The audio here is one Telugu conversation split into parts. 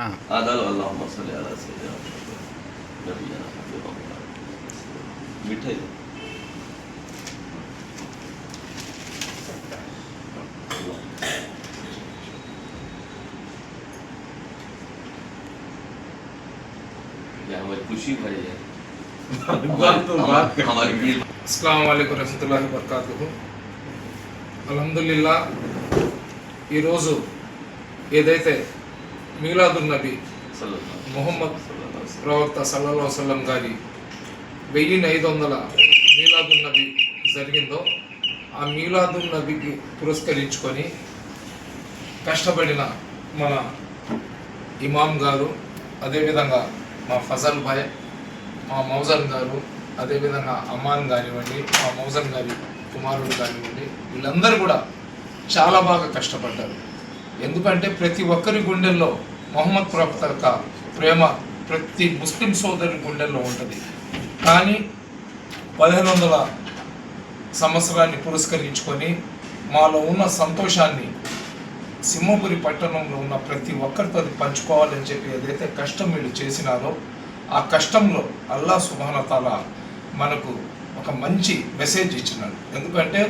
आदाल अल्लाहुम्मा सल्ली अला सय्यिदिना नबीना हबीबल्लाह मिठाई ये हमारी खुशी भाई है बात तो बात कर हमारी ईद అస్సలం అయికు రహమతుల్లాహి వర్కాతుహు అల్హమ్దుల్లా ఈరోజు ఏదైతే మీలాదు నబీ మొహమ్మద్ ప్రవక్త సల్లల్లా వసల్లం గారి వెయ్యి ఐదు వందల మీలాదు నబీ జరిగిందో ఆ మీలాదు నబీకి పురస్కరించుకొని కష్టపడిన మన ఇమాం గారు అదేవిధంగా మా ఫజల్ భాయ్ మా మౌజన్ గారు అదేవిధంగా అమ్మాన్ కానివ్వండి మా మౌజన్ గారి కుమారుడు కానివ్వండి వీళ్ళందరూ కూడా చాలా బాగా కష్టపడ్డారు. ఎందుకంటే ప్రతి ఒక్కరి గుండెల్లో మొహమ్మద్ ప్రవక్త యొక్క ప్రేమ ప్రతి ముస్లిం సోదరి గుండెల్లో ఉంటుంది. కానీ పదిహేను వందల సంవత్సరాన్ని పురస్కరించుకొని మాలో ఉన్న సంతోషాన్ని సింహపురి పట్టణంలో ఉన్న ప్రతి ఒక్కరితో అది పంచుకోవాలని చెప్పి ఏదైతే కష్టం వీళ్ళు చేసినారో ఆ కష్టంలో అల్లా సుబానతాల మనకు ఒక మంచి మెసేజ్ ఇచ్చినాడు. ఎందుకంటే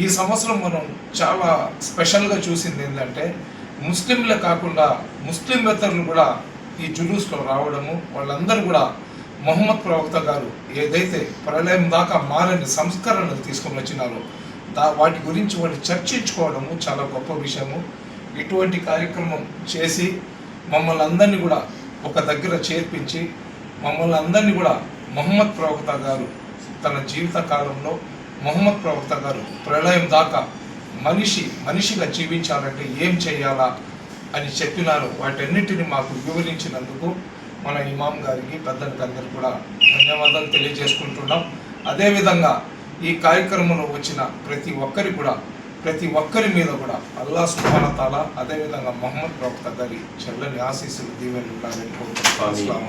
ఈ సంవత్సరం మనం చాలా స్పెషల్గా చూసింది ఏంటంటే ముస్లింలే కాకుండా ముస్లింవేతరులు కూడా ఈ జులూస్లో రావడము వాళ్ళందరూ కూడా మొహమ్మద్ ప్రవక్త గారు ఏదైతే ప్రళయం దాకా మారని సంస్కరణలు తీసుకొని వచ్చినారో దా వాటి గురించి వాళ్ళు చర్చించుకోవడము చాలా గొప్ప విషయము. ఇటువంటి కార్యక్రమం చేసి మమ్మల్ని అందరినీ కూడా ఒక దగ్గర చేర్పించి మమ్మల్ని అందరినీ కూడా మొహమ్మద్ ప్రవక్త గారు తన జీవిత కాలంలో మొహమ్మద్ ప్రవక్త గారు ప్రళయం దాకా మనిషి మనిషిగా జీవించాలంటే ఏం చేయాలా అని చెప్పినారు వాటన్నిటిని మాకు వివరించినందుకు మన ఇమాం గారికి పెద్దలకి కూడా ధన్యవాదాలు తెలియజేసుకుంటున్నాం. అదేవిధంగా ఈ కార్యక్రమంలో వచ్చిన ప్రతి ఒక్కరి కూడా ప్రతి ఒక్కరి మీద కూడా అల్లా సుబాన తాలా అదేవిధంగా మొహమ్మద్ ప్రవక్త గారి చెల్లని ఆశీస్సులు దీవెనలు ఉండాలని కోరుకుంటున్నాం.